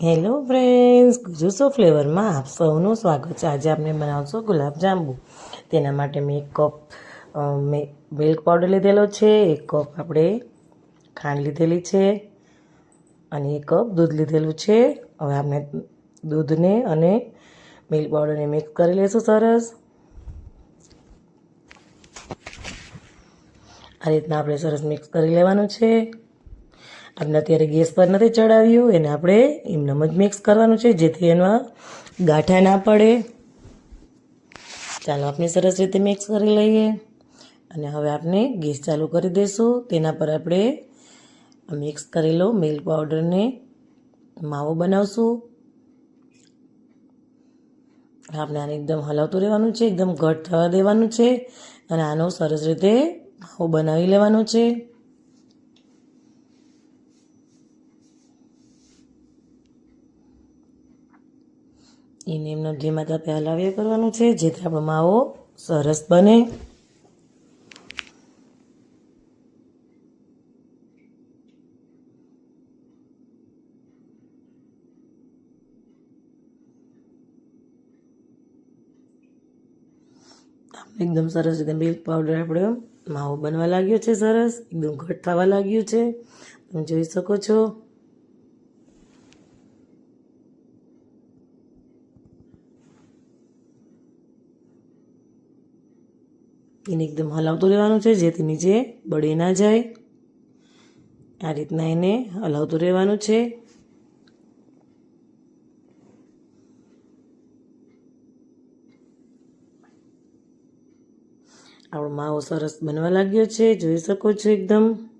Hello friends ગુજુસો ફ્લેવરમાં આપ સૌનું સ્વાગત છે. આજે આપણે બનાવશો ગુલાબજાંબુ તેના માટે મેં એક કપ મિલ્ક પાવડર લીધેલો છે, એક કપ આપણે ખાંડ લીધેલી છે અને એક કપ દૂધ લીધેલું છે. હવે આપણે દૂધને અને મિલ્ક પાવડરને મિક્સ કરી લઈશું સરસ. આ રીતના આપણે સરસ મિક્સ કરી લેવાનું છે. આપણે અત્યારે ગેસ પર નથી ચડાવ્યું, એને આપણે એમનેમ જ મિક્સ કરવાનું છે, જેથી એમાં ગાંઠા ના પડે. ચાલો આપણે સરસ રીતે મિક્સ કરી લઈએ. અને હવે આપણે ગેસ ચાલુ કરી દઈશું. તેના પર આપણે મિક્સ કરેલો મિલ્ક પાવડરને માવો બનાવશું. આપણે આને એકદમ હલાવતું રહેવાનું છે, એકદમ ઘટ થવા દેવાનું છે. અને આનો સરસ રીતે માવો બનાવી લેવાનો છે. એને એમનો ધીમા તાપે હલાવ્યા કરવાનું છે, જેથી આપણો માવો સરસ બને. એકદમ સરસ રીતે મિલ્ક પાવડર આપણે માવો બનવા લાગ્યો છે, સરસ. એકદમ ઘટ થવા લાગ્યું છે. તમે જોઈ શકો છો. એને એકદમ હલાવતું રહેવાનું છે, જેથી નીચે બળી ના જાય. આ રીતના એને હલાવતું રહેવાનું છે. આપણો માવો સરસ બનવા લાગ્યો છે, જોઈ શકો છો એકદમ.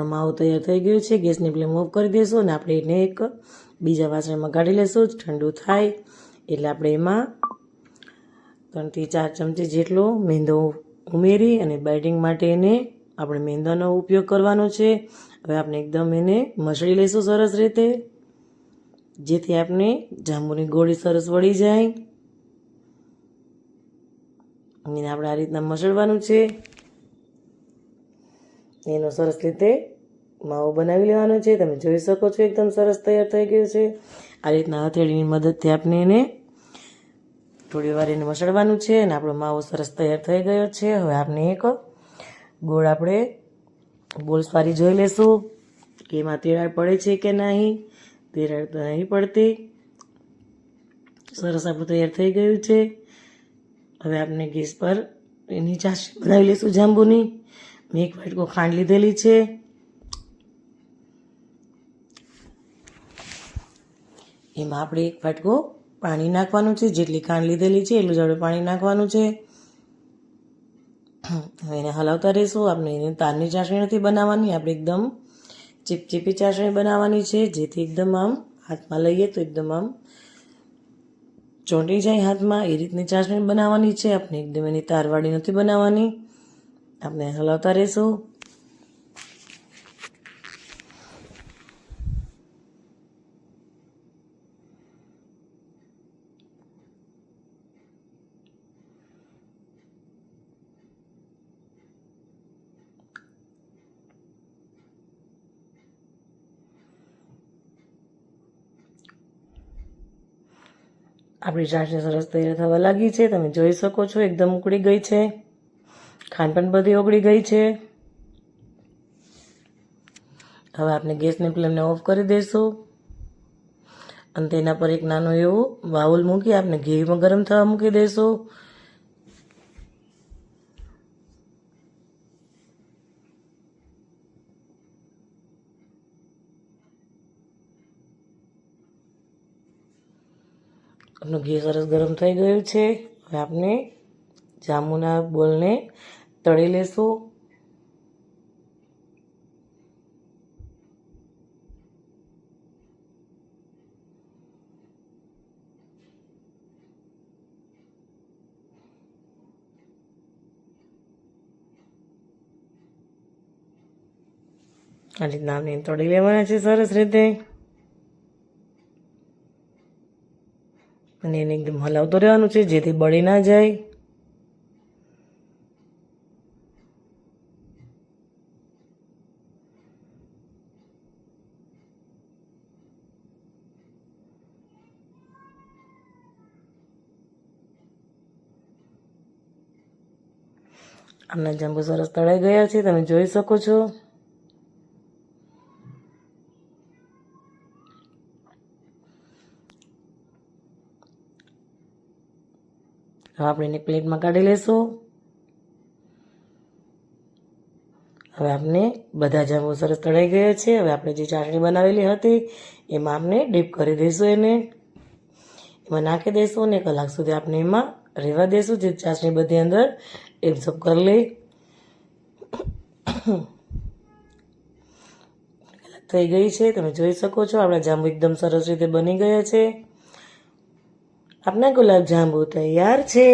આપણો માવો તૈયાર થઈ ગયો છે. ગેસની ફ્લેમ ઓફ કરી દઈશું અને આપણે એને એક બીજા વાસણમાં કાઢી લઈશું ઠંડુ થાય એટલે આપણે એમાં ત્રણથી ચાર ચમચી જેટલો મેંદો ઉમેરી અને બાઇટિંગ માટે એને આપણે મેંદાનો ઉપયોગ કરવાનો છે. હવે આપણે એકદમ એને મસળી લઈશું સરસ રીતે, જેથી આપણે જાંબુની ગોળી સરસ વળી જાય. એને આપણે આ રીતના મસળવાનું છે. એનો સરસ રીતે માવો બનાવી લેવાનો છે, તમે જોઈ શકો છો એકદમ સરસ તૈયાર થઈ ગયો છે. આ રીતના હથેળીની મદદથી આપણે એને થોડી વાર એને મસળવાનું છે અને આપણો માવો સરસ તૈયાર થઈ ગયો છે. હવે આપણે એક ગોળ આપણે વાળી જોઈ લેશું કે એમાં તિરાડ પડે છે કે નહીં. તિરાડ તો નહીં પડતી. સરસ આપણું તૈયાર થઈ ગયું છે. હવે આપણે ગેસ પર એની ચાસણી બનાવી લઈશું જાંબુની. મેં એક વાટકો ખાંડ લીધેલી છે. એમાં આપણે એક ફટકો પાણી નાખવાનું છે, જેટલી ખાંડ લીધેલી છે, એટલું જ પાણી નાખવાનું છે. એને હલાવતા રહીશું. આપણે એને તારની ચાસણી નથી બનાવવાની. આપણે એકદમ ચીપચીપી ચાસણી બનાવવાની છે, જેથી એકદમ આમ હાથમાં લઈએ તો એકદમ આમ ચોંટી જાય હાથમાં. એ રીતની ચાસણી બનાવવાની છે. આપણે એકદમ એની તારવાળી નથી બનાવવાની. આપણે હલાવતા રહીશું. આપણી ચાસણી સરસ તૈયાર થવા લાગી છે. તમે જોઈ શકો છો, એકદમ ઉકળી ગઈ છે. ખાંડ બધી ઓગળી ગઈ છે. હવે આપણે ગેસની ફ્લેમને ઓફ કરી દઈશું. અને તેના પર એક નાનો એવો બાઉલ મૂકી આપણે ઘીમાં ગરમ થવા મૂકી દઈશું. આપણું ઘી સરસ ગરમ થઈ ગયું છે. હવે આપણે જાંબુના બોલને તળી લેશું. આ રીતના આપણે તળી લેવાના છે સરસ રીતે. અને એને એકદમ હલાવતો રહેવાનું છે, જેથી બળી ના જાય. આમના જાંબુ સરસ તળાઈ ગયા છે, તમે જોઈ શકો છો. હવે આપણે એને પ્લેટમાં કાઢી લેશું. હવે આપણે બધા જાંબુ સરસ તળાઈ ગયા છે. હવે આપણે જે ચાસણી બનાવેલી હતી, એમાં આપણે ડીપ કરી દઈશું એને. એમાં નાખી દઈશું અને કલાક સુધી આપણે એમાં રહેવા દઈશું. જે ચાસણી બધી અંદર એબ્ઝોર્બ કરી લઈ. થઈ ગઈ છે. તમે જોઈ શકો છો, આપણા જાંબુ એકદમ સરસ રીતે બની ગયા છે. આપણા ગુલાબ જાંબુ તૈયાર છે.